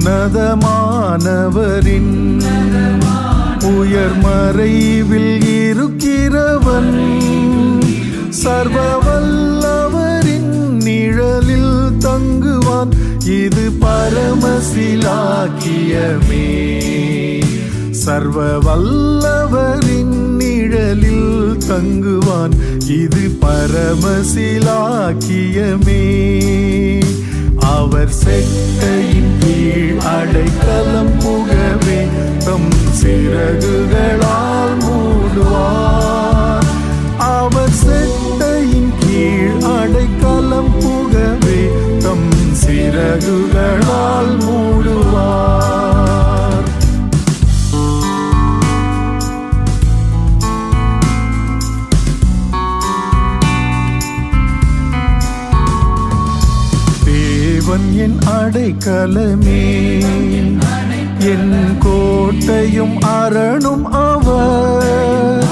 உன்னதமானவரின் உயர் மறைவில் இருக்கிறவன். சர்வ வல்லவரின் நிழலில் தங்குவான். இது பரமசிலாக்கியமே. சர்வ வல்லவரின் நிழலில் தங்குவான். இது பரமசிலாக்கியமே. அவர் செட்டையில் அடைக்கலம் புகவே தம் சிறகுகளால் மூடுவார். அவர் செட்டையின் கீழ் அடைக்கலம் புகவே தம் சிறகுகளால் மூடுவார் அடைக்கலமே என் கோட்டையும் அரணும் அவர்.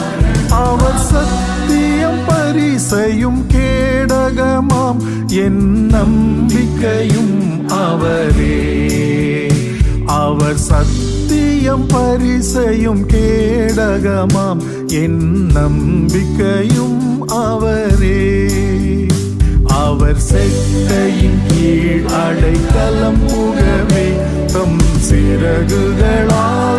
அவர் சத்தியம் பரிசையும் கேடகமாம். என் நம்பிக்கையும் அவரே. அவர் சத்தியம் பரிசையும் கேடகமாம். என் நம்பிக்கையும் அவரே. அவர் செட்டையின் கீழ் அடைக்கலம் புகவே தம் சிறகுகளால்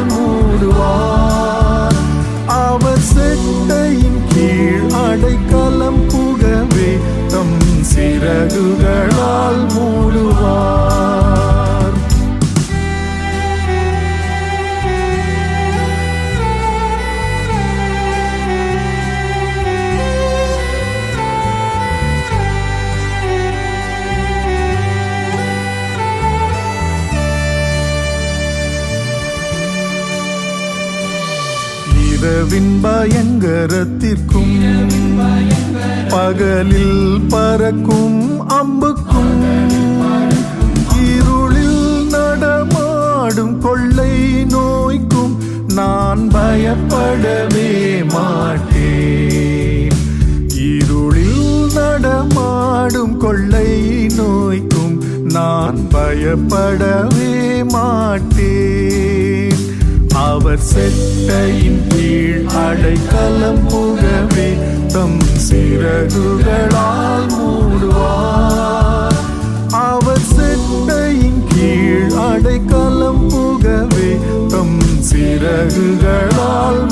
இரவின் பயங்கரத்திற்கும் பகலில் பறக்கும் அம்புக்கும் இருளில் நடமாடும் கொள்ளை நோய்க்கும் நான் பயப்படவே மாட்டேன். இருளில் நடமாடும் கொள்ளை நோய்க்கும் நான் பயப்படவே மாட்டேன். அவர் செட்டையின் கீழ் அடைக்கலம் புகவே தம் சிறகுகளால் மூடுவார். அவர் செட்டையின் கீழ் அடைக்கலம் புகவே தம் சிறகுகளால்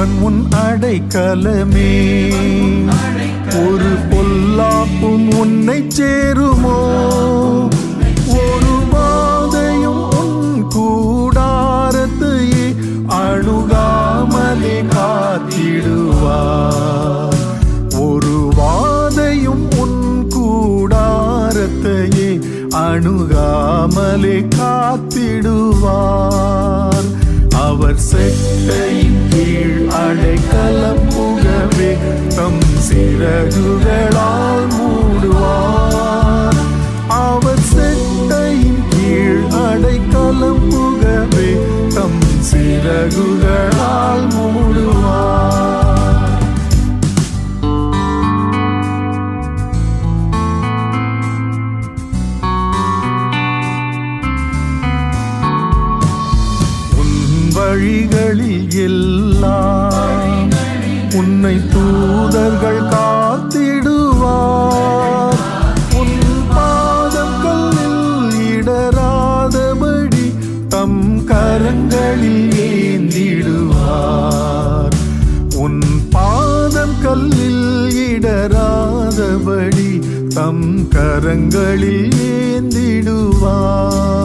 தேவன் உன் அடைக்கலமே. ஒரு பொல்லாப்பும் உன்னை சேருமோ? ஒரு வாதையும் உன் கூடாரத்தையே அணுகாமலே காத்திடுவார். ஒரு வாதையும் உன் கூடாரத்தையே அணுகாமலே காத்திடுவார். அவர் செட்டையின் கீழ் அடைக்கலம் புகவே தம் சிறகுகளால் வழிகளில் எல்லாம் உன்னை தூதர்கள் காத்திடுவார். உன் பாதம் கல்லில் இடராதபடி தம் கரங்களில் ஏந்திடுவார். உன் பாதம் கல்லில் இடராதபடி தம் கரங்களில் ஏந்திடுவார்.